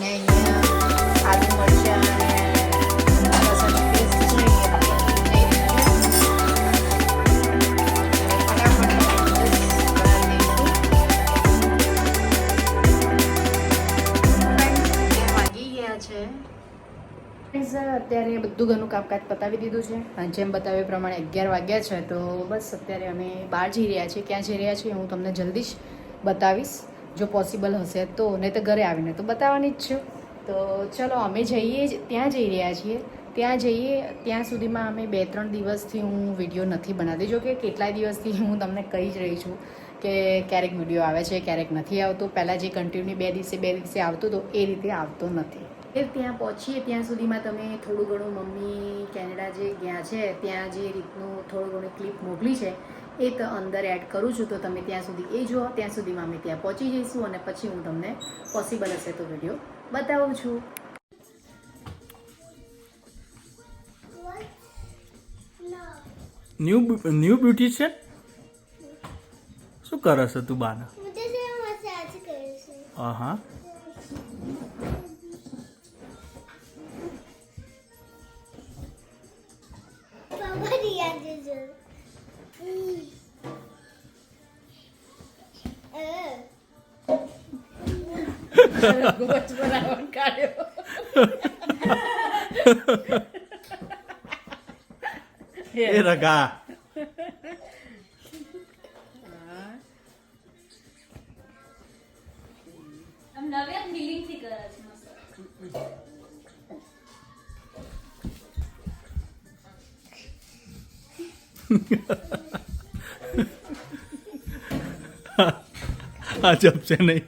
અને અહીંયા આદુ મરચાં લસણની પેસ્ટ છે એ આપણે લઈ રહ્યા છે. ફટાફટ નૂડલ્સ બનાવી દઈશું બે વાગી ગયા છે Friends, અત્યારે બધું ઘરનું કામકાજ પતાવી દીધું છે જેમ બતાવ્યા પ્રમાણે અગિયાર વાગ્યા છે તો બસ અત્યારે અમે બહાર જઈ રહ્યા છીએ ક્યાં જઈ રહ્યા છીએ હું તમને જલ્દી જ બતાવીશ જો પોસિબલ હશે તો, નહીં તો ઘરે આવીને તો બતાવવાની જ છું. તો ચલો, અમે જઈએ ત્યાં જઈ રહ્યા છીએ. ત્યાં જઈએ, ત્યાં સુધીમાં અમે બે ત્રણ દિવસથી હું વીડિયો નથી બનાવતી. જો કે કેટલાય દિવસથી હું તમને કહી જ રહી છું કે ક્યારેક વીડિયો આવે છે, ક્યારેક નથી આવતો. પહેલાં જે કન્ટિન્યુ બે દિવસે બે દિવસે આવતો હતો એ રીતે આવતો નથી. એ ત્યાં પહોંચીએ, ત્યાં સુધીમાં તમે થોડું ઘણું મમ્મી કેનેડા જે ગયા છે, ત્યાં જે રીતનું થોડું ઘણું ક્લિપ મોકલી છે એ તો અંદર એડ કરું છું તો તમે ત્યાં સુધી એ જુઓ. ત્યાં સુધીમાં અમે ત્યાં પહોંચી જઈશું અને પછી હું તમને પોસિબલ હશે તો વીડિયો બતાવું છું. ન્યૂ ન્યૂ બ્યુટી છે? શું કરે છે તું બાના? હા હા એ રગા ફિલિંગથી કરે છે મસ્ત આ જપશે નહીં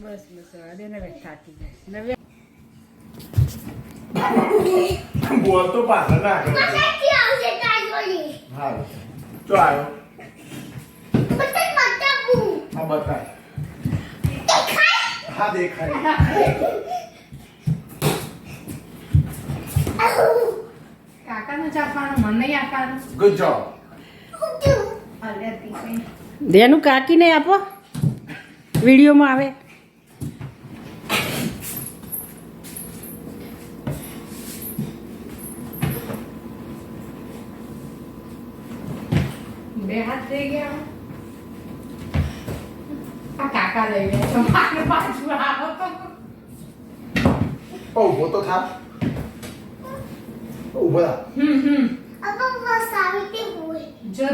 બસ બસ અરે નવે થાકી જાય નવે બોલ તો પાછળ ના કરે હા તો હા બતાય હા દેખાય. કાકાનું ચાપવાનું મન આપવાનું. ગુડ જોબ અરે કાકીને આપો. વિડીયોમાં આવે. બે હાથ થઈ ગયા. કાકા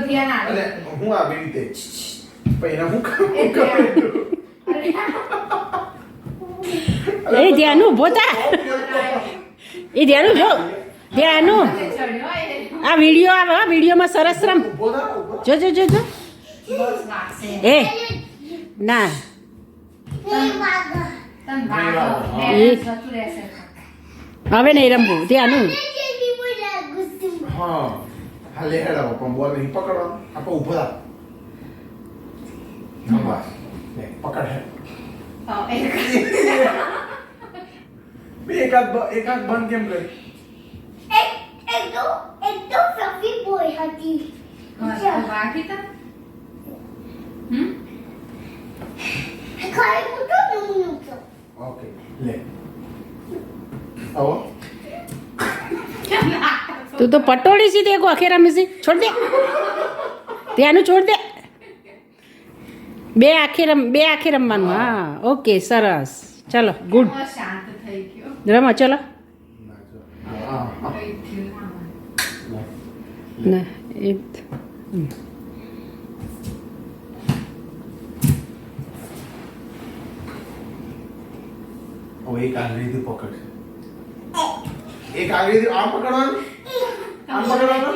ધ્યાન આવે એ ધ્યાનુ જો ધ્યાનુ આ વીડિયો આવે વિડીયોમાં સરસ રમ જો જો જો ના. હવે નહીં રમવું ત્યાંનું હા હાલે હેડાવો પણ બોલ નહીં પકડો. આપણે ઊભો રાખ. નંબર પકડ હે બે એકાદ એકાદ બાકી ઓકે લે આવો તું તો પટોળી સી દેખો આખે રમી સી છોડ દે. ત્યાંનું છોડ દે. બે આખે રમ બે આખે રમવાનું. હા ઓકે સરસ. ચલો ગુડ. રમા ચલો. ના, જો. હા, હા. કઈ થયું ના. લે. ના એ હવે એક આંગળીથી પકડ. એક આંગળીથી આમ પકડવાનું? આમ પકડવાનું?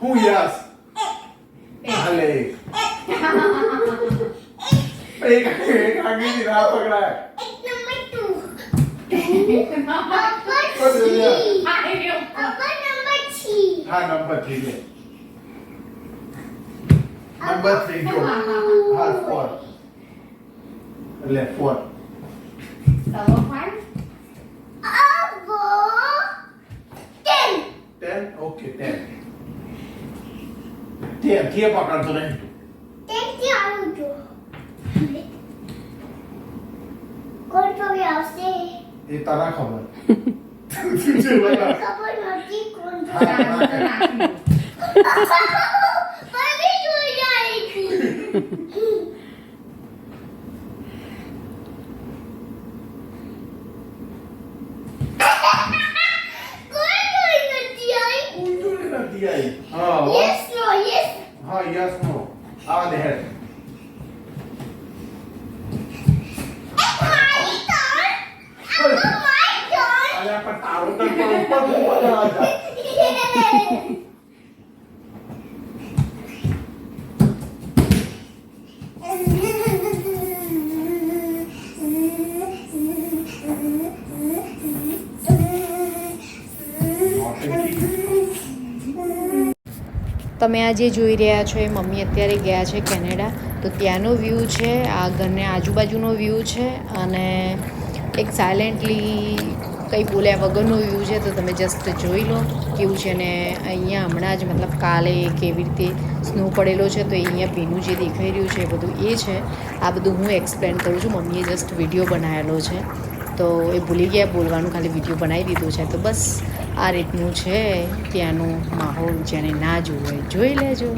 હું યસ. હાલે. એક એક આંગળીથી ના પકડાય. હા નંબર થ્રી લે. નંબર થ્રી ગો હા ફોર એટલે four Abo. Ten. Ten okay ten ten કે પકડતો નહીં Ten થી આવું જો. કોણ પકડી આવશે? એ તને ખબર તુજે બતા ખબર નથી કોણ હા, પકડી હા, પકડી જોઈ Yes, no, yes. Oh, yes, no. On the head. It's my turn. I'm not my turn. Alam pa tao, nagpapagawa na તમે આ જે જોઈ રહ્યા છો, એ મમ્મી અત્યારે ગયા છે કેનેડા. તો ત્યાંનો વ્યૂ છે, આ ઘરને આજુબાજુનો વ્યૂ છે અને એક સાયલેન્ટલી કંઈ બોલ્યા વગરનો વ્યૂ છે. તો તમે જસ્ટ જોઈ લો કેવું છે ને અહીંયા હમણાં જ મતલબ કાલે કેવી રીતે સ્નો પડેલો છે. તો અહીંયા ભીનું જે દેખાઈ રહ્યું છે એ બધું એ છે. આ બધું હું એક્સપ્લેન કરું છું. મમ્મીએ જસ્ટ વીડિયો બનાવેલો છે. તો એ ભૂલી ગયા, બોલવાનું ખાલી વીડિયો બનાવી દીધો છે. તો બસ આ રીતનું છે ત્યાંનું માહોલ જેને ના જોવું હોય જોઈ લેજો.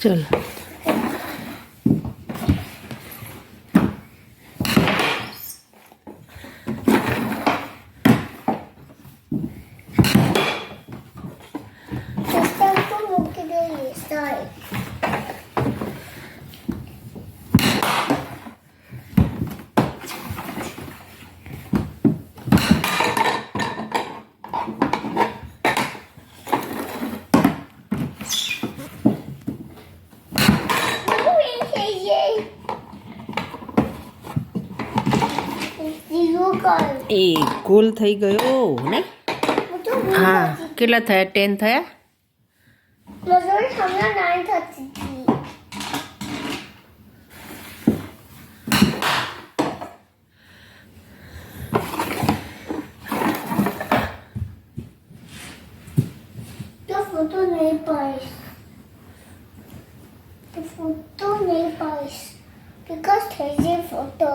ચલો System એ ગોલ થઈ ગયો ને? હું કેટલા થયા? ટેન થયા? ફોટો નહીં પાડીશ. ફોટો નહીં પાડીશ. Nail થઈ જાય photo.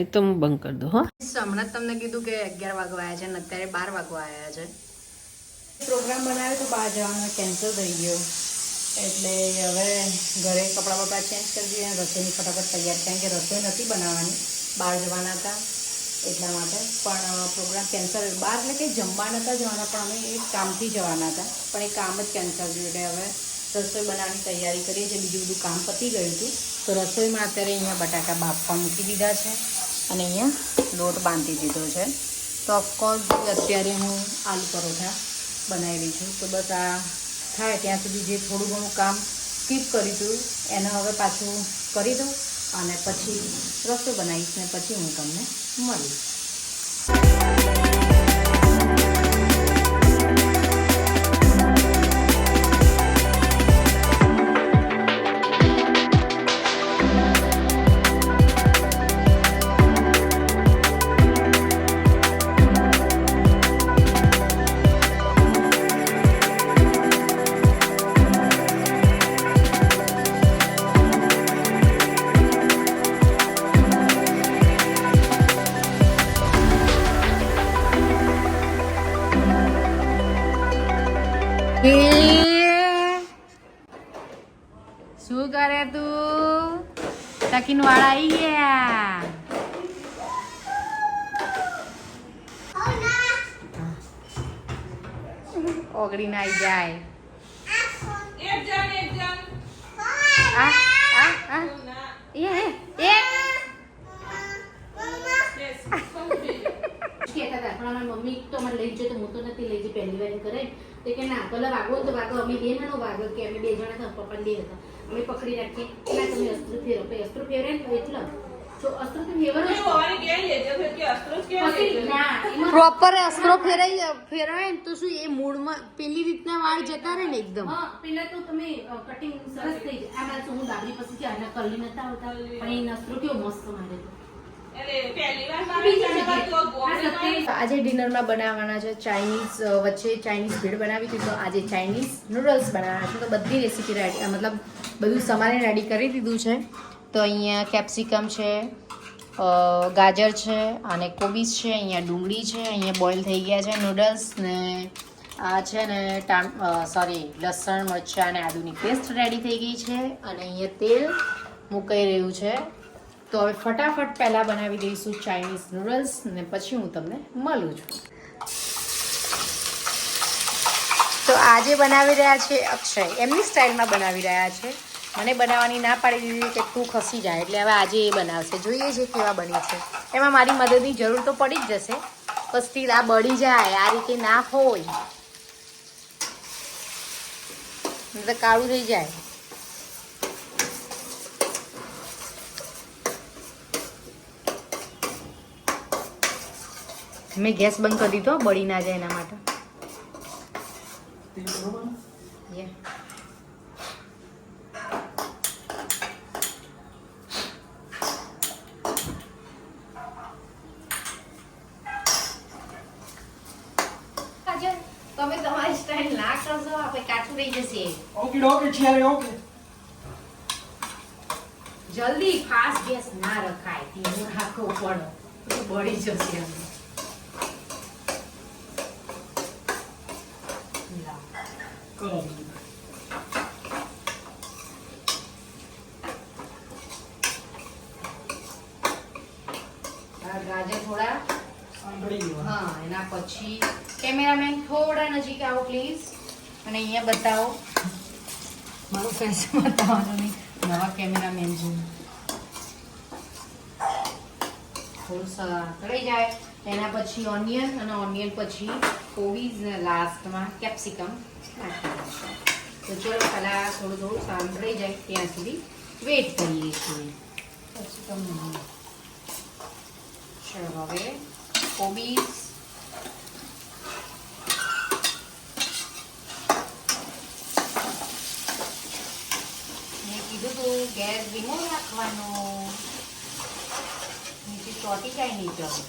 એ તો હું બંધ કરી દઉં હા. હમણાં જ તમને કીધું કે અગિયાર વાગવા આવ્યા છે અને અત્યારે બાર વાગવા આવ્યા છે. પ્રોગ્રામ બનાવ્યો તો બહાર જવાનો કેન્સલ થઈ ગયો. એટલે હવે ઘરે કપડાં બપડા ચેન્જ કરી દઈએ રસોઈની ફટાફટ તૈયાર કારણ કે રસોઈ નથી બનાવવાની. બહાર જવાના હતા એટલા માટે. પણ પ્રોગ્રામ કેન્સલ બહાર એટલે કંઈ જમવા નહોતા જવાના પણ અમે એક કામથી જવાના હતા. પણ એ કામ જ કેન્સલ થયું. એટલે હવે રસોઈ બનાવવાની તૈયારી કરીએ. છીએ બીજું બધું કામ પતી ગયું હતું તો રસોઈમાં અત્યારે અહીંયા બટાકા બાફવા મૂકી દીધા છે. અને અહીંયા લોટ બાંધી દીધો છે. તો ઓફકોર્સ અત્યારે હું આલુ પરોઠા બનાવી છું, તો બસ આ થાય ત્યાં સુધી જે થોડું ઘણું કામ સ્કીપ કર્યું હતું એને હવે પાછું કરી દઉં અને પછી રસોઈ બનાવીશ ને પછી હું તમને મળીશ. શું કરે તું? તકીન વાળા આવી ગયા. ઓગળી ના આવી જાય. આ આ પણ અમારી મમ્મી તો મને લઈ હું તો નથી લઈ જઈ પહેલી વાર કરે. તો કે ના, ભલે વાગો તો વાગો, અમે બે નાનો વાગો કે અમે બે જણા હતા પપ્પા બે હતા. અમે પકડી રાખીએ ના તમે અસ્ત્ર ફેરો પછી અસ્ત્ર ફેરે ને એટલે. જો અસ્ત્ર તો? ના પ્રોપર અસ્ત્રો ફેરાઈ ફેરાય ને તો શું એ મૂળમાં પેલી રીતના વાળ જતા રહે ને એકદમ? હા પેલા તો તમે કટિંગ સરસ થઈ જાય. આ બાજુ હું દાબડી પછી આના કલી નતા આવતા. પણ એ અસ્ત્રો કેવો મસ્ત મારે આજે ડિનરમાં બનાવવાના છે ચાઇનીઝ વચ્ચે ચાઇનીઝ ભીડ બનાવી હતી તો આજે ચાઇનીઝ નૂડલ્સ બનાવવાના છે. તો બધી રેસીપી રેડી મતલબ બધું સમારે રેડી કરી દીધું છે. તો અહીંયા કેપ્સિકમ છે ગાજર છે અને કોબીસ છે અહીંયા ડુંગળી છે અહીંયા બોઇલ થઈ ગયા છે નૂડલ્સ ને આ છે ને ટામ સોરી લસણ મરચાં અને આદુની પેસ્ટ રેડી થઈ ગઈ છે. અને અહીંયા તેલ મુકાઈ રહ્યું છે. તો હવે ફટાફટ પહેલાં બનાવી દઈશું ચાઇનીઝ નૂડલ્સ ને પછી હું તમને મળું છું. તો આજે બનાવી રહ્યા છે અક્ષય. એમની સ્ટાઇલમાં બનાવી રહ્યા છે. મને બનાવવાની ના પાડી દીધી કે તું ખસી જાય, એટલે હવે આજે એ બનાવશે. જોઈએ છે કેવા બની છે. એમાં મારી મદદની જરૂર તો પડી જ જશે, પણ સ્ટીલ આ બળી જાય, આ રીતે ના હોય. તો કાળું થઈ જાય. મેં ગેસ બંધ કરી દીધો બળી ના જાય એના માટે. તમે તમારી સ્ટાઇલ ના કરશો આપણે કાચું રહી જશે. ઓકે ઓકે ચાલે ઓકે. જલ્દી ફાસ્ટ ગેસ ના રખાય ધીમું રાખવું પડે તો બળી જશે એમ લાવ. કરો આ ગાજર થોડા સાંભળી ગયો હા એના પછી કેમેરામેન થોડા નજીક આવો પ્લીઝ અને અહીંયા બતાવો. મારું ફેસ બતાવવાનું નહીં. નવા કેમેરામેન છે. થોડું સળઈ જાય. એના પછી ઓનિયન અને ઓનિયન પછી કોબીઝ લાસ્ટમાં કેપ્સિકમ તો ચલો પહેલાં થોડું થોડું સાંભળી જાય ત્યાં સુધી. વેઇટ કરીએ છીએ. કેપ્સિકમ ચલો હવે કોબીજ મેં કીધું તું ગેસ ધીમો રાખવાનો. નીચે ચોટી જાય નહીં જવું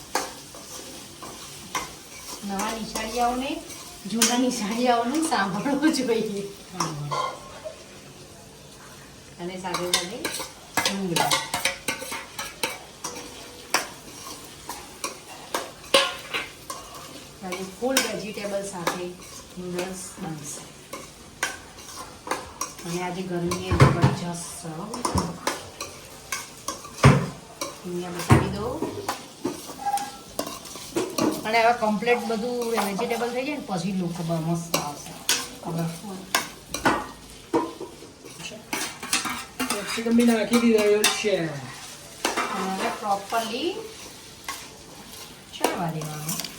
નવા નિશાળીયાઓને જૂના નિશાળીયાઓને સાંભળવું જોઈએ. અને સાથે સાથે ડુંગળી વેજીટેબલ સાથે નૂડલ્સ બનશે. અને આજે ગરમી હો. અહીંયા બતાવી દઉં. અને હવે કમ્પ્લેટ બધું વેજીટેબલ થઈ જાય ને પછી લોકો મસ્ત આવશે. ખબર? નાખી દીધા છે. પ્રોપરલી ચડવા દેવાનું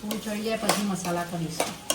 થોડું ચડી પછી મસાલા કરીશું.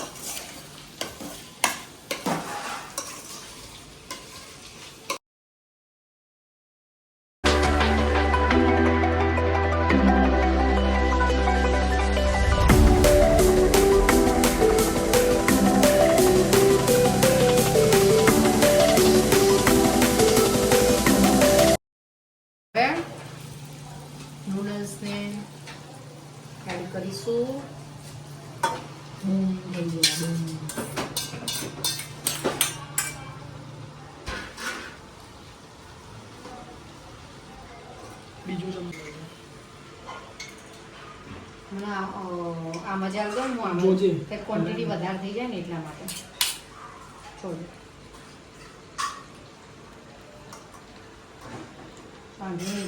આવે હું આમાં ક્વોન્ટિટી વધારે થઈ જાય ને એટલા માટે. છોડો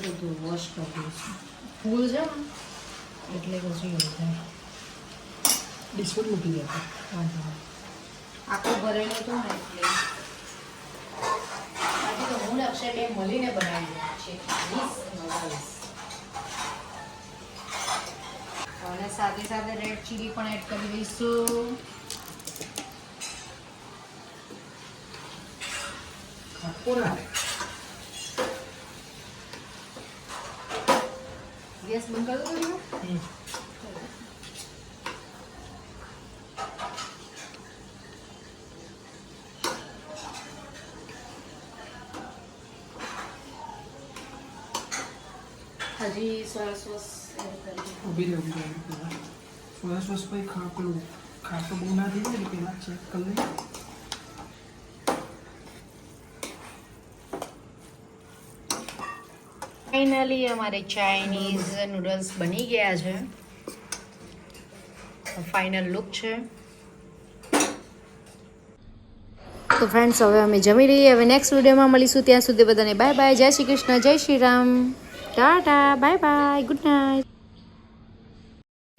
તો તું વોશ કરી દઈશું. ફૂલ છે એટલે પછી એવું થાય. ડિસ્પોઝ મૂકી દેતા વાંધો. આખું ભરેલું હતું ને એટલે. આજે તો હું અક્ષર બે મળીને બનાવી છીએ વીસ નૂડલ્સ અને સાથે સાથે રેડ ચીલી પણ એડ કરી દઈશું. ગેસ બંધ કરી દો? હજી સોયા સોસ ઊભી રહે ઊભી રહે સોયા સોસ પછી ખા પેલું બહુ ના થઈ જાય ને પહેલાં ચેક કરી લઈએ. ફાઇનલી અમારે ચાઇનીઝ નૂડલ્સ બની ગયા છે. ફાઇનલ લુક છે. તો ફ્રેન્ડ્સ હવે અમે જમી રહીએ હવે નેક્સ્ટ વિડીયોમાં મળીશું. ત્યાં સુધી બધાને બાય બાય જય શ્રી કૃષ્ણ. જય Shri Ram. Tata bye, bye good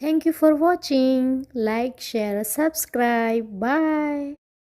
Thank you for watching. Like, share, subscribe. Bye.